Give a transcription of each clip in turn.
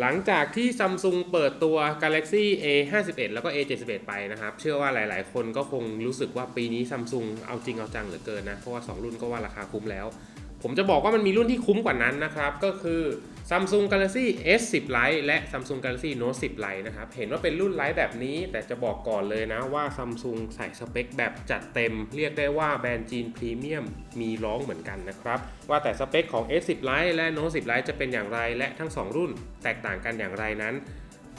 หลังจากที่ซัมซุงเปิดตัว Galaxy A 5 1แล้วก็ A 7 1ไปนะครับ เชื่อว่าหลาย ๆ คนก็คงรู้สึกว่าปีนี้ซัมซุงเอาจริงเอาจังเหลือเกินนะ เพราะว่า 2 รุ่นก็ว่าราคาคุ้มแล้ว ผมจะบอกว่ามันมีรุ่นที่คุ้มกว่านั้นนะครับ ก็คือ Samsung Galaxy S10 Lite และ Samsung Galaxy Note 10 Lite นะครับ เห็นว่าเป็นรุ่นไลท์แบบนี้ แต่จะบอกก่อนเลยนะว่า Samsung ใส่สเปคแบบจัดเต็ม เรียกได้ว่าแบรนด์จีนพรีเมียมมีร้องเหมือนกันนะครับ ว่าแต่สเปคของ S10 Lite และ Note 10 Lite จะเป็นอย่างไรและทั้ง 2 รุ่นแตกต่างกันอย่างไรนั้น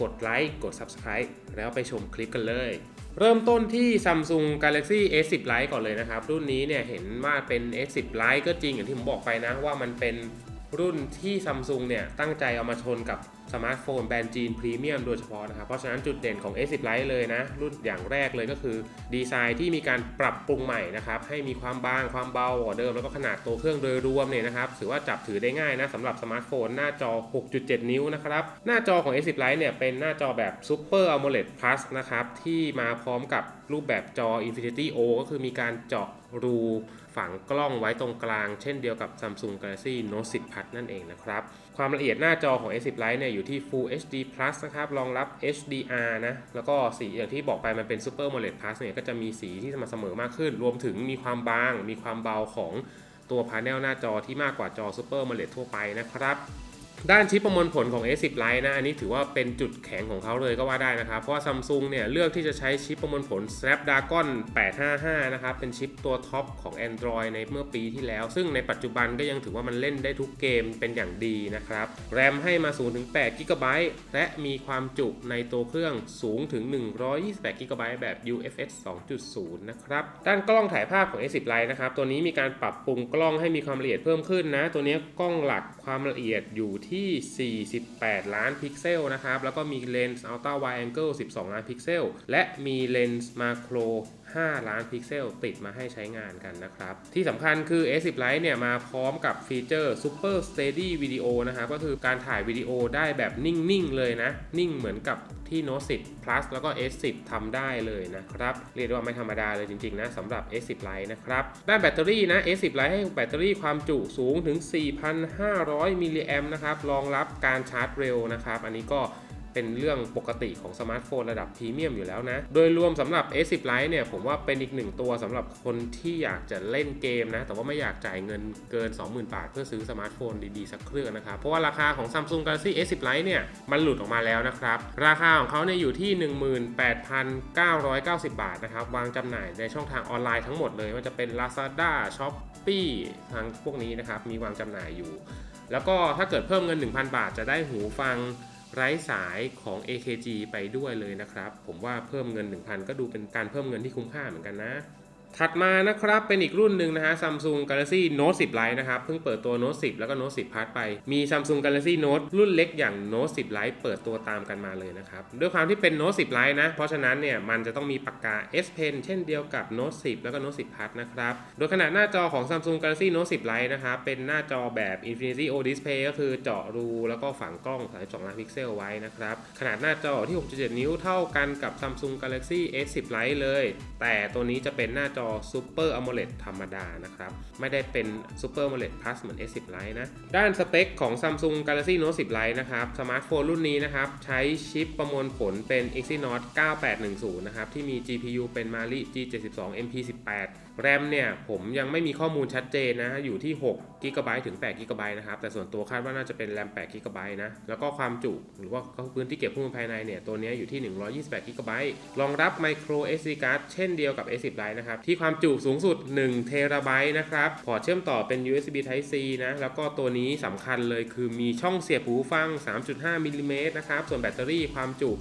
กดไลค์กด Subscribe แล้วไปชมคลิปกันเลยเริ่มต้นที่ Samsung Galaxy S10 Lite ก่อนเลยนะครับ รุ่นนี้เนี่ยเห็นว่าเป็น S10 Lite ก็จริงอย่างที่ผมบอกไปนะว่ามันเป็น รุ่นที่ซัมซุงเนี่ยตั้งใจเอามาชนกับ สมาร์ทโฟนแบรนด์จีนพรีเมียมโดยเฉพาะนะครับ เพราะฉะนั้นจุดเด่นของ S10 Lite เลยนะ รุ่นอย่างแรกเลยก็คือดีไซน์ที่มีการปรับปรุงใหม่นะครับ ให้มีความบางความเบากว่าเดิม แล้วก็ขนาดตัวเครื่องโดยรวมเนี่ยนะครับถือว่าจับถือได้ง่ายนะสำหรับสมาร์ทโฟนหน้าจอ 6.7 นิ้วนะครับ หน้าจอของ S10 Lite เนี่ยเป็นหน้าจอแบบ Super AMOLED Plus นะครับที่มาพร้อมกับรูปแบบจอ Infinity O ก็คือมีการเจาะรูฝังกล้องไว้ตรงกลาง เช่นเดียวกับ Samsung Galaxy Note 10 Plus นั่นเองนะครับ ความละเอียดหน้าจอของ S10 Lite เนี่ยอยู่ที่ Full HD Plus นะครับ รองรับ HDR นะ แล้วก็สีอย่างที่บอกไปมันเป็น Super AMOLED Plus เนี่ย ก็จะมีสีที่สม่ำเสมอมากขึ้น รวมถึงมีความบาง มีความเบาของตัวพาเนลหน้าจอที่มากกว่าจอ Super AMOLED ทั่วไปนะครับ ด้านชิปประมวลผลของ S10 Lite นะ อันนี้ถือว่าเป็นจุดแข็งของเขาเลยก็ว่าได้นะครับ เพราะว่า Samsung เนี่ยเลือกที่จะใช้ชิปประมวลผล Snapdragon 855 นะครับ เป็นชิปตัวท็อปของ Android ในเมื่อปีที่แล้ว ซึ่งในปัจจุบันก็ยังถือว่ามันเล่นได้ทุกเกมเป็นอย่างดีนะครับ แรมให้มาสูงถึง8 g b และมีความจุในตัวเครื่องสูงถึง 128 g b แบบ UFS 2.0 นะครับ ด้านกล้องถ่ายภาพของ S10 Lite นะครับ ตัวนี้มีการปรับปรุงกล้องให้มีความละเอียดเพิ่มขึ้นนะ ตัวนี้กล้องหลักความละเอียดอยู่ที่ 48 ล้านพิกเซลนะครับ แล้วก็มีเลนส์อัลตราไวแองเกิล12 ล้านพิกเซล และมีเลนส์มาโคร5 ล้านพิกเซลติดมาให้ใช้งานกันนะครับ ที่สำคัญคือ S10 Lite เนี่ยมาพร้อมกับฟีเจอร์ Super Steady Video นะครับก็คือการถ่ายวิดีโอได้แบบนิ่ง ๆ เลยนะ นิ่งเหมือนกับที่ Note 10 Plus แล้วก็ S10 ทำได้เลยนะครับ เรียกได้ว่าไม่ธรรมดาเลยจริงๆนะสำหรับ S10 Lite นะครับด้านแบตเตอรี่นะ S10 Lite ให้แบตเตอรี่ความจุสูงถึง 4,500 มิลลิแอมนะครับรองรับการชาร์จเร็วนะครับ อันนี้ก็ เป็นเรื่องปกติของสมาร์ทโฟนระดับพรีเมียมอยู่แล้วนะ โดยรวมสำหรับ S10 Lite เนี่ยผมว่าเป็นอีกหนึ่งตัวสำหรับคนที่อยากจะเล่นเกมนะ แต่ว่าไม่อยากจ่ายเงินเกิน 20,000 บาท เพื่อซื้อสมาร์ทโฟนดีๆ สักเครื่องนะครับ เพราะว่าราคาของ Samsung Galaxy S10 Lite เนี่ยมันหลุดออกมาแล้วนะครับ ราคาของเขาเนี่ยอยู่ที่ 18,990 บาทนะครับวางจำหน่ายในช่องทางออนไลน์ทั้งหมดเลยว่าจะเป็น Lazada Shopee ทางพวกนี้นะครับมีวางจำหน่ายอยู่ แล้วก็ถ้าเกิดเพิ่มเงิน 1,000 บาทจะได้หูฟัง ไร้สายของ AKG ไปด้วยเลยนะครับ ผมว่าเพิ่มเงิน 1,000 ก็ดูเป็นการเพิ่มเงินที่คุ้มค่าเหมือนกันนะ ถัดมานะครับเป็นอีกรุ่นหนึ่งนะฮะ Samsung Galaxy Note 10 Lite นะครับ เพิ่งเปิดตัว Note 10 แล้วก็ Note 10 Plus ไป มี Samsung Galaxy Note รุ่นเล็กอย่าง Note 10 Lite เปิดตัวตามกันมาเลยนะครับ ด้วยความที่เป็น Note 10 Lite นะ เพราะฉะนั้นเนี่ย มันจะต้องมีปากกา S Pen เช่นเดียวกับ Note 10 แล้วก็ Note 10 Plus นะครับ โดยขนาดหน้าจอของ Samsung Galaxy Note 10 Lite นะครับ เป็นหน้าจอแบบ Infinity O Display ก็คือเจาะรูแล้วก็ฝังกล้อง 32 ล้านพิกเซลไว้นะครับ ขนาดหน้าจอที่ 6.7 นิ้วเท่ากันกับ Samsung Galaxy S10 Lite เลย แต่ตัวนี้จะเป็นหน้าจอ Super AMOLED ธรรมดานะครับ ไม่ได้เป็น Super AMOLED Plus เหมือน S10 Lite นะ ด้านสเปคของ Samsung Galaxy Note 10 Lite นะครับ สมาร์ทโฟนรุ่นนี้นะครับ ใช้ชิปประมวลผลเป็น Exynos 9810 นะครับ ที่มี GPU เป็น Mali G72 MP18 แรมเนี่ย ผมยังไม่มีข้อมูลชัดเจนนะ อยู่ที่6 g b ถึง8 g b นะครับ แต่ส่วนตัวคาดว่าน่าจะเป็นแรม8 g b นะ แล้วก็ความจุหรือว่าพื้นที่เก็บข้อมูลภายในเนี่ย ตัวนี้อยู่ที่ 128 g b รองรับ micro SD card เช่นเดียวกับ S10 Lite นะครับที่ความจุสูงสุด1 t b นะครับ พอร์ตเชื่อมต่อเป็น USB Type C นะ แล้วก็ตัวนี้สำคัญเลยคือมีช่องเสียบหูฟัง 3.5มิลลิเมตรนะครับ ส่วนแบตเตอรี่ความจุ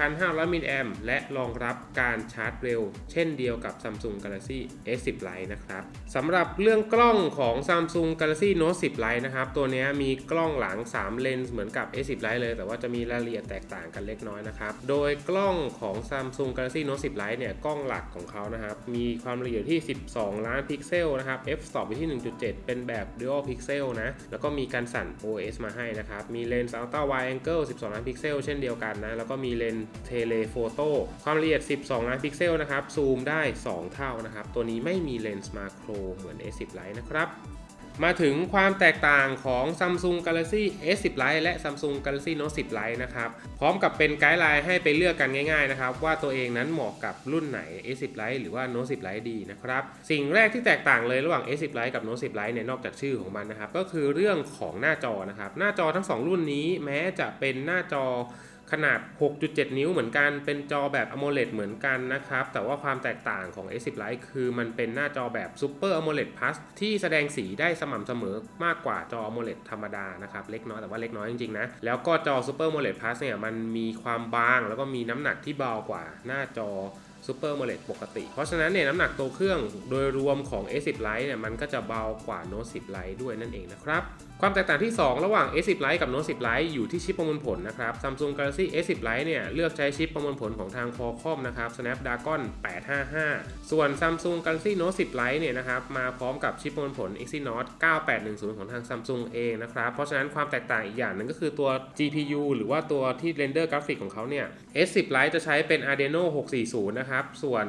4,500มิลลิแอมและรองรับการชาร์จเร็ว เช่นเดียวกับ Samsung Galaxy S10 Lite นะครับสำหรับเรื่องกล้องของ Samsung Galaxy Note 10 Lite นะครับ ตัวนี้มีกล้องหลัง 3 เลนส์เหมือนกับ S10 Lite เลย แต่ว่าจะมีรายละเอียดแตกต่างกันเล็กน้อยนะครับ โดยกล้องของ Samsung Galaxy Note 10 Lite เนี่ย กล้องหลักของเขานะครับ มีความความละเอียดที่ 12 ล้านพิกเซลนะครับ f2 ไปที่ 1.7 เป็นแบบ Dual Pixel นะ แล้วก็มีการสั่น OS มาให้นะครับ มีเลนส์ Ultra Wide Angle 12 ล้านพิกเซลเช่นเดียวกันนะ แล้วก็มีเลนส์ Telephoto ความละเอียด 12 ล้านพิกเซลนะครับ ซูมได้ 2 เท่านะครับ ตัวนี้ไม่มีเลนส์มาโครเหมือน A10 Lite นะครับ มาถึงความแตกต่างของ Samsung Galaxy S10 Lite และ Samsung Galaxy Note 10 Lite นะครับ พร้อมกับเป็นไกด์ไลน์ให้ไปเลือกกันง่ายๆนะครับ ว่าตัวเองนั้นเหมาะกับรุ่นไหน S10 Lite หรือว่า Note 10 Lite ดีนะครับ สิ่งแรกที่แตกต่างเลยระหว่าง S10 Lite กับ Note 10 Lite เนี่ยนอกจากชื่อของมันนะครับ ก็คือเรื่องของหน้าจอนะครับ หน้าจอทั้ง 2 รุ่นนี้แม้จะเป็นหน้าจอ ขนาด 6.7 นิ้วเหมือนกัน เป็นจอแบบ AMOLED เหมือนกันนะครับ แต่ว่าความแตกต่างของ S10 Lite คือมันเป็นหน้าจอแบบ Super AMOLED Plus ที่แสดงสีได้สม่ำเสมอมากกว่าจอ AMOLED ธรรมดานะครับ เล็กน้อยแต่ว่าเล็กน้อยจริงๆนะ แล้วก็จอ Super AMOLED Plus เนี่ยมันมีความบางแล้วก็มีน้ำหนักที่เบากว่าหน้าจอ Super AMOLED ปกติ เพราะฉะนั้นเนี่ยน้ำหนักตัวเครื่องโดยรวมของ S10 Lite เนี่ยมันก็จะเบากว่า Note 10 Lite ด้วยนั่นเองนะครับ ความแตกต่างที่ 2 ระหว่าง S10 Lite กับ Note 10 Lite อยู่ที่ชิปประมวลผลนะครับ Samsung Galaxy S10 Lite เนี่ยเลือกใช้ชิปประมวลผลของทาง Qualcomm นะครับ Snapdragon 855 ส่วน Samsung Galaxy Note 10 Lite เนี่ยนะครับมาพร้อมกับชิปประมวลผล Exynos 9810 ของทาง Samsung เองนะครับ เพราะฉะนั้นความแตกต่างอีกอย่างหนึ่งก็คือตัว GPU หรือว่าตัวที่เรนเดอร์กราฟิกของเขาเนี่ย S10 Lite จะใช้เป็น Adreno 640 นะครับ ส่วน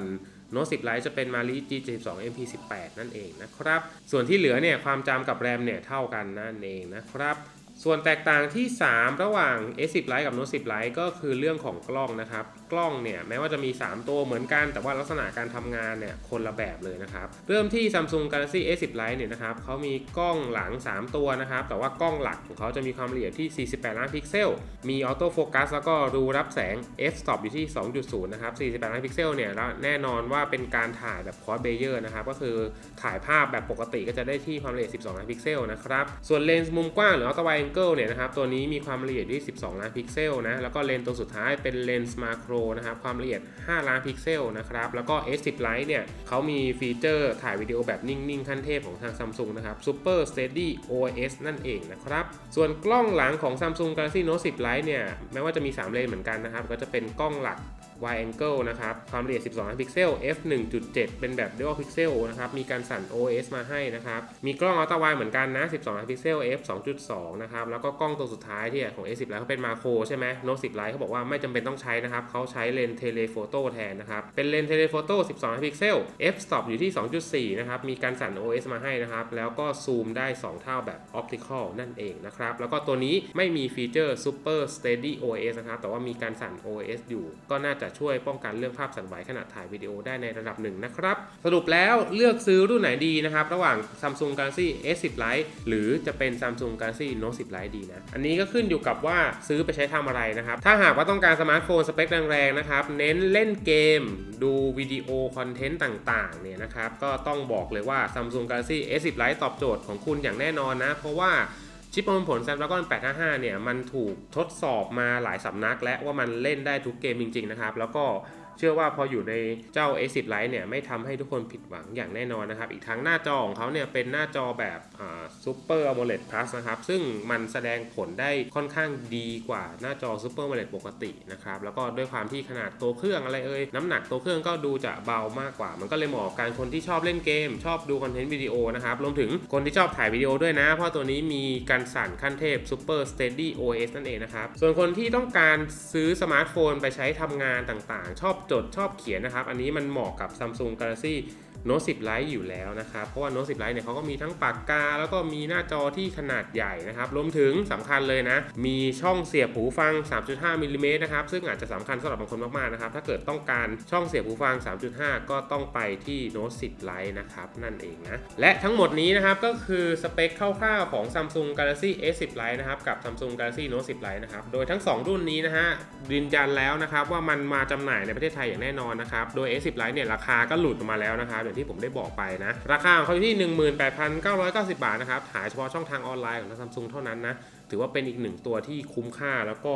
โน้ต10ไลท์จะเป็นมาริ G72 MP18 นั่นเองนะครับ ส่วนที่เหลือเนี่ยความจำกับแรมเนี่ยเท่ากันนั่นเองนะครับส่วนแตกต่างที่ 3 ระหว่าง S10 Lite กับ Note 10 Lite ก็คือเรื่องของกล้องนะครับ กล้องเนี่ยแม้ว่าจะมี 3 ตัวเหมือนกัน แต่ว่าลักษณะการทำงานเนี่ยคนละแบบเลยนะครับ เริ่มที่ Samsung Galaxy S10 Lite เนี่ยนะครับเขามีกล้องหลัง 3 ตัวนะครับ แต่ว่ากล้องหลักของเขาจะมีความละเอียดที่ 48 ล้านพิกเซล มีออโต้โฟกัสแล้วก็รูรับแสง f stop อยู่ที่ 2.0 นะครับ 48 ล้านพิกเซลเนี่ยแน่นอนว่าเป็นการถ่ายแบบคอร์สเบเยอร์นะครับก็คือถ่ายภาพแบบปกติก็จะได้ที่ความละเอียด 12 ล้านพิกเซลนะครับส่วนเลนส์มุมกว้างหรือ ultra wide angle เนี่ยนะครับตัวนี้มีความละเอียดที่ 12 ล้านพิกเซลนะแล้วก็เลนส์ตัวสุดท้ายเป็นเลนส์มาโครนะครับความละเอียด 5 ล้านพิกเซลนะครับแล้วก็ S10 Lite เนี่ยเขามีฟีเจอร์ถ่ายวิดีโอแบบนิ่ง ๆ ขั้นเทพของทาง Samsung นะครับ Super Steady OS นั่นเองนะครับส่วนกล้องหลังของ Samsung Galaxy Note 10 Lite เนี่ยแม้ว่าจะมี 3 เลนเหมือนกันนะครับก็จะเป็นกล้องหลัก wide angle นะครับ ความละเอียด 12 ล้านพิกเซล f 1.7 เป็นแบบ dual pixel นะครับ มีการสั่น OS มาให้นะครับ มีกล้อง ultra wide เหมือนกันนะ 12 ล้านพิกเซล f 2.2 นะครับ แล้วก็กล้องตัวสุดท้ายที่ของ S10 Lite เขาเป็นมาโครใช่ไหม Note 10 Lite เขาบอกว่าไม่จำเป็นต้องใช้นะครับ เขาใช้เลนส์เทเลโฟโต้แทนนะครับ เป็นเลนส์เทเลโฟโต้ 12 ล้านพิกเซล f stop อยู่ที่ 2.4 นะครับ มีการสั่น OS มาให้นะครับ แล้วก็ซูมได้ 2 เท่าแบบ optical นั่นเองนะครับ แล้วก็ตัวนี้ไม่มีฟีเจอร์ super steady OS นะครับ แต่ว่ามีการสั่น OS อยู่ ก็น่าจะช่วยป้องกันเรื่องภาพสั่นไหวขณะถ่ายวิดีโอได้ในระดับหนึ่งนะครับ สรุปแล้วเลือกซื้อรุ่นไหนดีนะครับ ระหว่าง Samsung Galaxy S10 Lite หรือจะเป็น Samsung Galaxy Note 10 Lite ดีนะ อันนี้ก็ขึ้นอยู่กับว่าซื้อไปใช้ทำอะไรนะครับ ถ้าหากว่าต้องการสมาร์ทโฟนสเปคแรงๆนะครับ เน้นเล่นเกม ดูวิดีโอคอนเทนต์ต่างๆเนี่ยนะครับ ก็ต้องบอกเลยว่า Samsung Galaxy S10 Lite ตอบโจทย์ของคุณอย่างแน่นอนนะ เพราะว่า ชิปประมวลผล Snapdragon 855 เนี่ย มันถูกทดสอบมาหลายสำนักและว่ามันเล่นได้ทุกเกมจริง ๆ นะครับ แล้วก็ เชื่อว่าพออยู่ในเจ้า S10 Lite เนี่ยไม่ทำให้ทุกคนผิดหวังอย่างแน่นอนนะครับ อีกทั้งหน้าจอของเขาเนี่ยเป็นหน้าจอแบบ Super AMOLED Plus นะครับ ซึ่งมันแสดงผลได้ค่อนข้างดีกว่าหน้าจอ Super AMOLED ปกตินะครับ แล้วก็ด้วยความที่ขนาดตัวเครื่องอะไรเอ่ยน้ำหนักตัวเครื่องก็ดูจะเบามากกว่า มันก็เลยเหมาะกับการคนที่ชอบเล่นเกม ชอบดูคอนเทนต์วิดีโอนะครับรวมถึงคนที่ชอบถ่ายวิดีโอด้วยนะ เพราะตัวนี้มีการสั่นขั้นเทพ Super Steady OS นั่นเองนะครับส่วนคนที่ต้องการซื้อสมาร์ทโฟนไปใช้ทำงานต่างๆ ชอบจดชอบเขียนนะครับ อันนี้มันเหมาะกับ Samsung Galaxy Note 10 Lite อยู่แล้วนะครับ เพราะว่า Note 10 Lite เนี่ยเขาก็มีทั้งปากกา แล้วก็มีหน้าจอที่ขนาดใหญ่นะครับ รวมถึงสำคัญเลยนะ มีช่องเสียบหูฟัง 3.5มิลลิเมตรนะครับ ซึ่งอาจจะสำคัญสำหรับบางคนมากๆนะครับ ถ้าเกิดต้องการช่องเสียบหูฟัง 3.5 ก็ต้องไปที่ Note 10 Lite นะครับ นั่นเองนะ และทั้งหมดนี้นะครับก็คือสเปคคร่าวๆของ Samsung Galaxy S10 Lite นะครับ กับ Samsung Galaxy Note 10 Lite นะครับ โดยทั้ง 2 รุ่นนี้นะฮะยืนยันแล้วนะครับว่ามันมาจำหน่ายในประเทศไทยอย่างแน่นอนนะครับ โดย S10 Lite เนี่ยราคาก็หลุดออกมาแล้วนะครับอย่างที่ผมได้บอกไปนะ ราคาของเขาอยู่ที่ 18,990 บาทนะครับ ขายเฉพาะช่องทางออนไลน์ของทางซัมซุงเท่านั้นนะ ถือว่าเป็นอีกหนึ่งตัวที่คุ้มค่าแล้วก็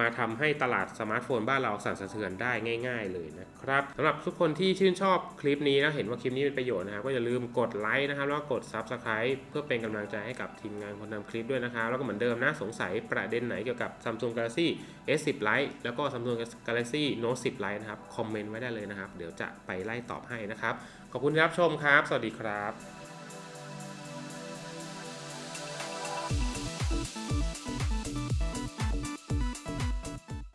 มาทำให้ตลาดสมาร์ทโฟนบ้านเราสั่นสะเทือนได้ง่าย ๆ เลยนะครับสำหรับทุกคนที่ชื่นชอบคลิปนี้นะเห็นว่าคลิปนี้เป็นประโยชน์นะครับก็อย่าลืมกดไลค์นะครับแล้วก็กด Subscribe เพื่อเป็นกำลังใจให้กับทีมงานคนทำคลิปด้วยนะครับแล้วก็เหมือนเดิมนะสงสัยประเด็นไหนเกี่ยวกับ Samsung Galaxy S10 Lite แล้วก็ Samsung Galaxy Note 10 Lite นะครับคอมเมนต์ไว้ได้เลยนะครับ เดี๋ยวจะไปไล่ตอบให้นะครับ ขอบคุณที่รับชมครับ สวัสดีครับ